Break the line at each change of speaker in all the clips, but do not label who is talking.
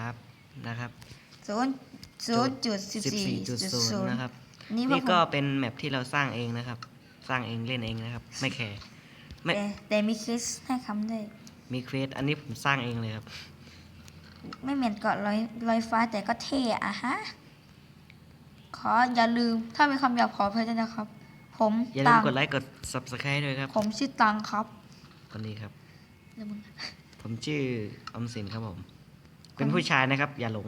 ครับนะครับ
ศูนย์ศูนย์จุดสิบสี่จุดศูน
14.0
ย์
นะครับ
นี่
นี่
พว
ก็
ผม
เป็นแมปที่เราสร้างเองนะครับ สร้างเองเล่นเองนะครับ ไม่แคร์ไม่
แต่แต่มีคริสให้คำด้วย
มีเควสอันนี้ผมสร้างเองเลยครับ
ไม่เหมือนเกาะลอยลอยฟ้าแต่ก็เท่อะฮะขออย่าลืมถ้ามีคำหยาบขอเพื่อนนะครับ ผม
อย่าลื
ตั
ม
ง
กดไลค์กด subscribe ด้วยครับ
ผมชื่อตังครับ
คนนี้ครับ
แล้วมึง
ผมชื่ออมสินครับผม เป็นผู้ชายนะครับ อย่าหลง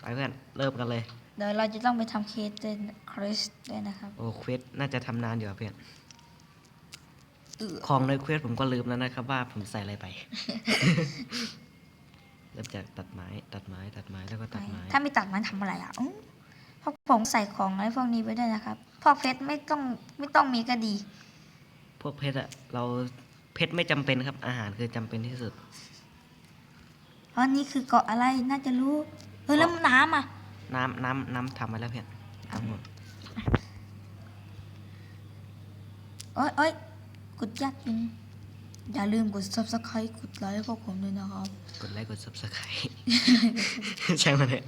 ไปเพื่อนเริ่มกันเลย
เดี๋ยวเราจะต้องไปทำเคสด้วยคริสด้วยนะครับ
โอ้เควสน่าจะทำนานอยู่อะเพื่อน
เออ
ของในเควสผมก็ลืมแล้วนะครับ ว่าผมใส่อะไรไป เริ่มจากตัดไม้ตัดไม้ตัดไม้แล้วก็ตัดไม้
ถ้าไม่ตัดมันทำอะไรอะอื้อพวกผมใส่ของอะไรพวกนี้ไปด้วยนะครับ พวกเพชรไม่ต้องไม่ต้องมีก็ดี
พวกเพชรอะเราเพชรไม่จำเป็นครับอาหารคือจำเป็นที่สุด
เพราะนี่คือเกาะอะไรน่าจะรู้ เออแล้วน้ำอะ
น้ำน้ำน้ำทำมาแล้วเพื่อนน้ำหมด
เอ้ยเอ้ยกดยากจริงอย่าลืมกด subscribe กดไลค์ให้พวกผมด้วยนะครับ
กดไลค์กด subscribe ใช่ไหมเนี่ย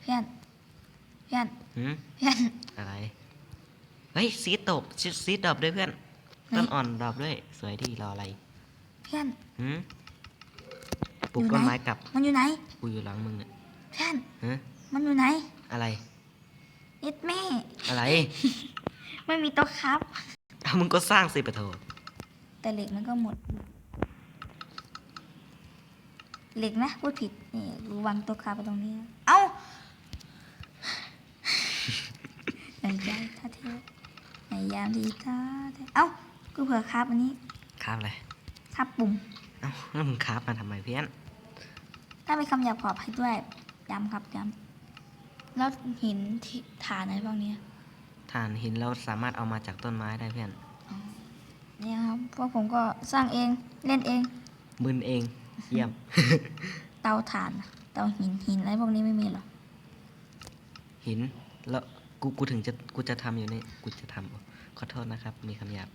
เพื่อนเพื่อน
หืม
เพื่อน
อะไร เฮ้ยซีดตกซีซีดดรอปด้วยเพื่อน ต้นอ่อนดรอปด้วย สวยดีรออะไร
เพื่อน
หืม ปลูก
อยู่ไหน
ต้นไม้กลับ
มันอยู่ไหน
กูอยู่หลังมึงเนี่ย
เพื่อน
ฮะ
มันอยู่ไหน
อะไร
เอ็ดแม่
อะไร
ไม่มีโต๊ะครับ
เอามึงก็สร้างสิปะโถ
แต่เหล็กมันก็หมด เหล็กนะพูดผิดนี่รู้วางโต๊ะครับไปตรงนี้ เอ้าในใจท่าเทในยามดีท่าเทเอ้ากูเผื่อครับอันนี้
คราบอะไร
ครับปุ่ม
เอ้าแล้วมึงคราบมาทำไมเพื่อน
ถ้ามีคำหยาบขอให้ด้วยย้ำครับย้ำแล้วหินที่ฐานอะไรพวกเนี้ย
ฐานหินเราสามารถเอามาจากต้นไม้ได้เพื่อน
เนี่ยครับพวกผมก็สร้างเองเล่นเอง
มึนเองเยี่ยม
เตาถ่านเตาหินหินอะไรพวกนี้ไม่มีหรอก
หินแล้วกูกูถึงจะกูจะทำอยู่นี่กูจะทำอ๋อขอโทษนะครับ มีคำหยาบ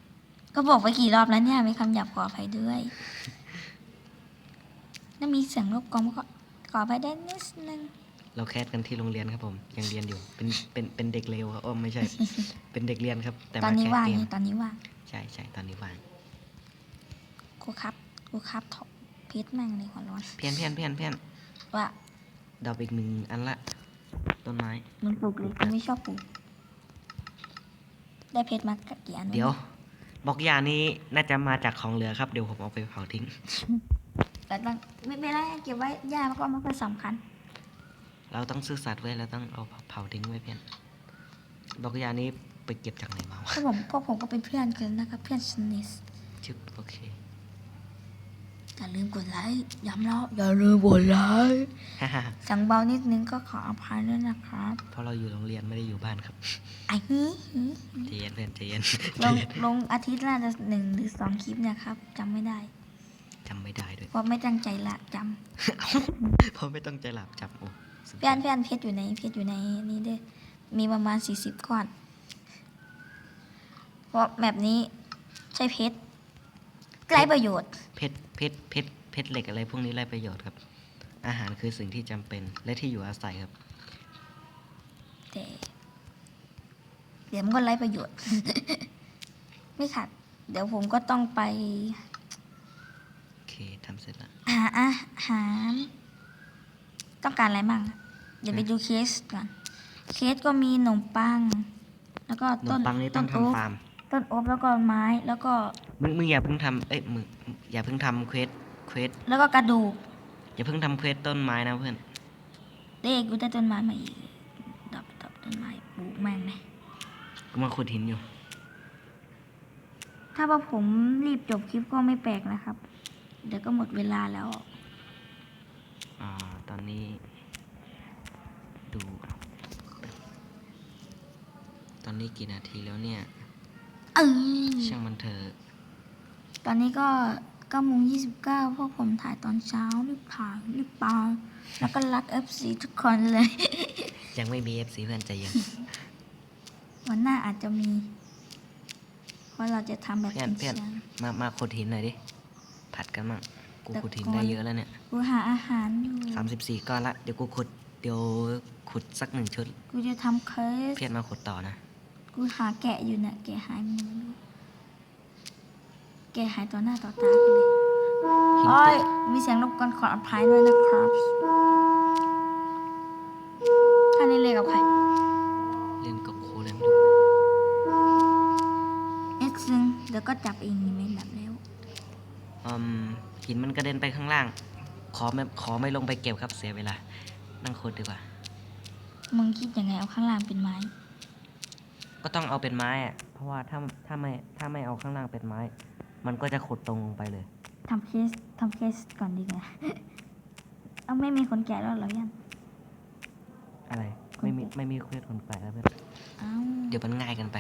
ก็บอกไปกี่รอบแล้วเนี่ยมีคำหยาบขออภัยด้วย ถ้ามีเสียงรบกวนก็ขออภัยได้นิดนึง
เราแคสกันที่โรงเรียนครับผมยังเรียนอยู่เป็นเป็นเป็นเด็กเลวครับโอ้ไม่ใช่ เป็นเด็กเรียนครับ แต่
ตอ
มาน
นี้
แคส
ว่าง
เก
ไง
ม
ตอนนี้ว่าง
ใช่ใช่ตอนนี้ว่าง
กูครับกูครับถกเพชรแม่งเลยหัวร้อน
เพี้ยนเพี้ยนเพี้ยนเพี้ยน
ว่า
ดอกอีกหนึ่งอันละ ต้นไม้
มึงปลูกเลยกูไม่ชอบปลูกได้เพชรมากี่อันวะ
เดี๋ยว บอกยานี้น่าจะมาจากของเหลือครับ เดี๋ยวผมเอาไปเผาทิ้ง
แต่ต้องไม่เป็นไรเก็บไว้ย่ามันก็ไม่ค่อยสำคัญ
เราต้องซื่อสัตย์ไว้เราต้องเอาเผาทิ้งไว้เพี้ยนบอกยานี้ไปเก็บจากไหนมาวะ
พวกผมพวกผมก็เป็นเพื่อนกันนะครับเพื่อนสนิท
ชึบโอเค
อย่าลืมกดไลค์ย้ำแล้วอย่าลืมกดไลค์
ฮ่าฮ่า
เสังเบานิดนึงก็ขออภัยด้วยนะครับ
เพราะเราอยู่โรงเรียนไม่ได้อยู่บ้านครับ
ไอ้นี้
ใจเย็นเพื่อนใจเย็น
ลงลงอาทิตย์ละหนึ่งหรือสองคลิปเนะครับจำไม่ได้
จำไม่ได้ด้วย
เพราะไม่ตั้งใจละจ
เพราะไม่ต้องใจหลับจับโอ้สุดำ
เพื่อนเพื่อนเพชรอยู่ในเพชรอยู่ในนี้ด้วยมีประมาณสี่สิบก้อน เพราะแบบนี้ใช่เพชรไร้ประโยชน์
เพชรเพชรเพชรเพชรเหล็กอะไรพวกนี้ไรประโยชน์ครับ อาหารคือสิ่งที่จำเป็นและที่อยู่อาศัยครับ
แต่เดี๋ยวมันก็ไร้ประโยชน์ ไม่ขัด เดี๋ยวผมก็ต้องไป
โอเคทำเสร็จแล้ว
หาอาหารต้องการอะไรบ้าง เดี๋ยวไป
อืม
ดูเคสก่อน เคสก็มีขนมปัง แล้วก็
ขน
ต้
ม
น
ปังนี่ต้อง
โอ๊ก
ทำฟาร์ม
ต้นโอ๊บแล้วก็ไม้แล้วก็
มึงมึงอย่าเพิ่งทำเอ้ยมึงอย่าเพิ่งทำเควสเควส
แล้วก็กระดูก
อย่าเพิ่งทำเควสต้นไม้นะเพื่อน
เด็กกูได้ต้นไม้มาอีกดับดับต้นไม้ปลูกแม่งเลย
กูมาขุดหินอยู่
ถ้าว่าผมรีบจบคลิปก็ไม่แปลกนะครับ เดี๋ยวก็หมดเวลาแล้ว
อ่า ตอนนี้ ดู ตอนนี้กี่นาทีแล้วเนี่ย
เออ
ช่างมันเถอะ
ตอนนี้ก็เก้าโมงยี่สิบเก้าพวกผมถ่ายตอนเช้ารีบถ่ายรีบปาแล้วก็รักเอฟซีทุกคนเลย
ยังไม่มีเอฟซีเพื่อนใจเย็น
วันหน้าอาจจะมี เพราะเราจะทำแบบ
เพื่อน
จริง
เพื่อน
จัง
มามาขุดหินหน่อยดิ ผัดกันมั่งกูขุดหินได้เยอะแล้วเนี่ย
กูหาอาหารอยู่
สามสิบสี่ก้อนละเดี๋ยวกูขุดเดี๋ยวขุดสักหนึ่งชุด
กูจะทำเควส
เพียรมาขุดต่อนะ
กูหาแกะอยู่เนี่ยแกะหายมือด้วยแกะหายต่อหน้าต่อตากูเลย
หิน
โอ้
ต
ย
ก
มีเสียงรบกวนขออภัยด้วยนะครับท่านนี้เลยกับใคร
เล่นกับโคเลยไม่รู้
เอ็กซ์นึงเดี๋ยวก็จับเองนี่ไม่ดับแล้ว
อืมหินมันกระเด็นไปข้างล่าง ขอไม่ขอไม่ลงไปเก็บครับเสียเวลา นั่งขุดดีกว่า
มึงคิดยังไงเอาข้างล่างเป็นไม้
ก็ต้องเอาเป็นไม้อะเพราะว่าถ้าถ้าไม่ถ้าไม่เอาข้างล่างเป็นไม้ มันก็จะขุดตรงลงไปเลย
ทำเคสทำเคสก่อนดีกว่า เอาไม่มีคนแก่แล้วเหรอยัน
อะไร
คน
ไม่มี
แก่
ไม่มีเควสคนแปลแล้วเพื่อน
เอ้า
เดี๋ยวมันง่ายกันไป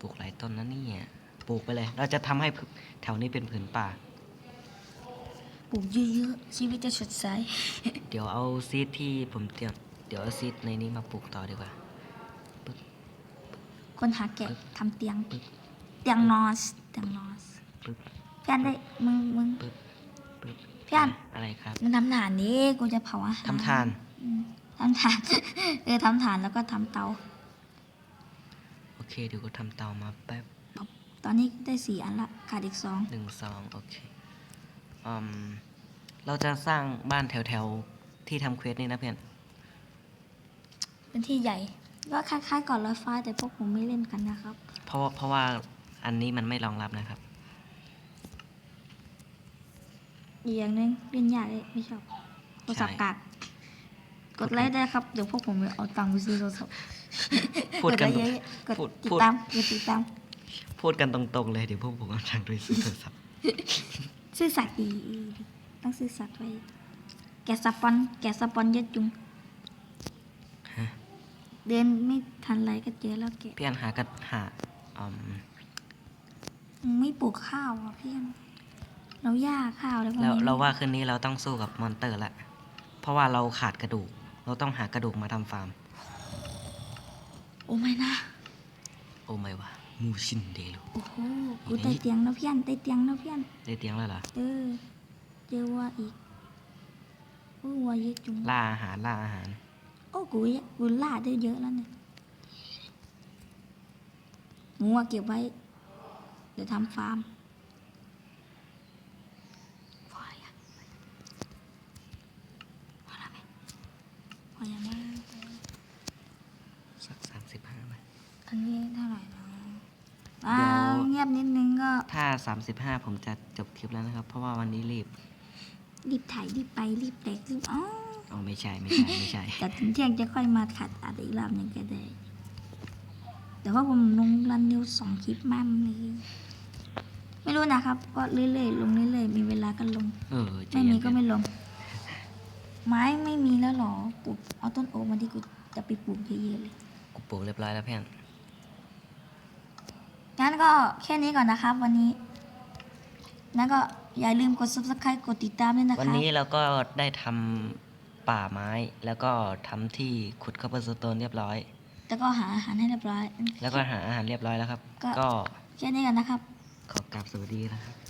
ปลูกหลาย ต้นนะเนี่ยปลูกไปเลย เราจะทำให้พืแถวนี้เป็นผืนป่า
ปลูกเยอะๆชีวิตจะสดใส
เดี๋ยวเอาซีดที่ผมเตรียมเดี๋ยวเอาซีดในนี้มาปลูกต่อดีกว่า
คนหาแกะทำเตียง
ปึ๊บ
เตียงนอนเตียงนอน
ปึ๊บ
พี่อันได้มึงมึง
ปึ๊บปึ๊บ
พี่อัน
อะไรครับ
มึงทำฐานนี้กูจะเผาอาหาร
ทำทาน
อืมทำฐาน เออทำฐานแล้วก็ทำเตา
โอ เค เดี๋ยวกูทำเตามาแป๊บ
ตอนนี้ได้สี่อันละขาดอีกสอง
หนึ่งสองโอเคอืมเราจะสร้างบ้านแถวๆที่ทำเควสนี่นะเพื่อน
เป็นที่ใหญ่ ก็คล้ายๆก่อนลอยฟ้า แต่พวกผมไม่เล่นกันนะครับ
เพราะว่าเพราะว่าอันนี้มันไม่รองรับนะครับ
อีกอย่างหนึงเล่นยากเลยไม่ชอบโทรศัพท์กาก กดไลค์ได้ครับ เดี๋ยวพวกผมจะเอาตังค์ไปซื้อโทรศัพท์
พูดกัน
กไลค์เยอะๆกด
พูด
ติด
พูด
ตามกดติดตาม
พูดกันตรงๆเลยเดี๋ยวพวกผมเอาตังค์ไปซื้อโทรศัพท์
ซื่อสัตย์ดีต้องซื่อสัตย์ไว้ แกะสปอน แกะสปอนเยอะจุง
ฮะ
เดินไม่ทันไรก็เจอแล้วแกะ
พี่อันหากัดหาอืม
มึงไม่ปลูกข้าวอะพี่อันเราหญ้าข้าวอะไรพวก
เรา
นี้
เราว่าคืนนี้เราต้องสู้กับมอนเตอร์ละเพราะว่าเราขาดกระดูก เราต้องหากระดูกมาทำฟาร์ม
โอ้ไม่นะ
โอ้ไม่วะมูชินเดลุ
โอ้โห กูได้เตียงแล้วพี่อันได้เตียงแล้วพี่อัน
ได้เตียงแล้วเหรอ
เออ เจอวัวอีกโอ้ยวัวเยอะจุง
ล่าอาหารล่าอาหาร
โอ้กูยกูล่าได้เยอะแล้วเนี่ยหมูอะเก็บไว้ เดี๋ยวทำฟาร์มพอยังพอแล้วไหมพอยังไหม
สักสามสิบห้าไหม
อันนี้เท่าไหร่นะอ่า
เดี๋ยว
เงีย บนิดนึงก็
ถ้าสามสิบห้าผมจะจบคลิปแล้วนะครับ เพราะว่าวันนี้รีบ
รีบถ่ายรีบไปรีบแตกรีบอ๋อ
อ๋อไม่ใช่ไม่ใช่ไม่ใช่
แต่ถึงเที่ยงจะค่อยมาขัดอัดอีกรอบหนึ่งก็ได้ แต่ว่าผมลงรันนิวสองคลิปมั่นเลยไม่รู้นะครับ ก็เรื่อยๆลงเรื่อยๆมีเวลาก็ลง
เออใจ
ไม่
เย็
มี
น
ก็ไม่ลง ไม้ไม่มีแล้วเหรอปลูกเอาต้นโอ๊กมาที่กูจะไปปลูกเยอะๆเลย
กูปลูกเรียบร้อยแล้วเพื่อน
งั้นก็แค่นี้ก่อนนะครับ วันนี้แล้วก็อย่าลืมกด subscribe กดติดตามด้วยนะ
วัน
ครับ
นี้เราก็ได้ทำป่าไม้ แล้วก็ทำที่ขุดคาร์บอนสโตนเรียบร้อย
แล้วก็หาอาหารให้เรียบร้อย
แล้วก็หาอาหารเรียบร้อยแล้วครับ
ก็
ก็
แค่นี้ก่อนนะครับ
ขอกราบสวัสดีนะครับ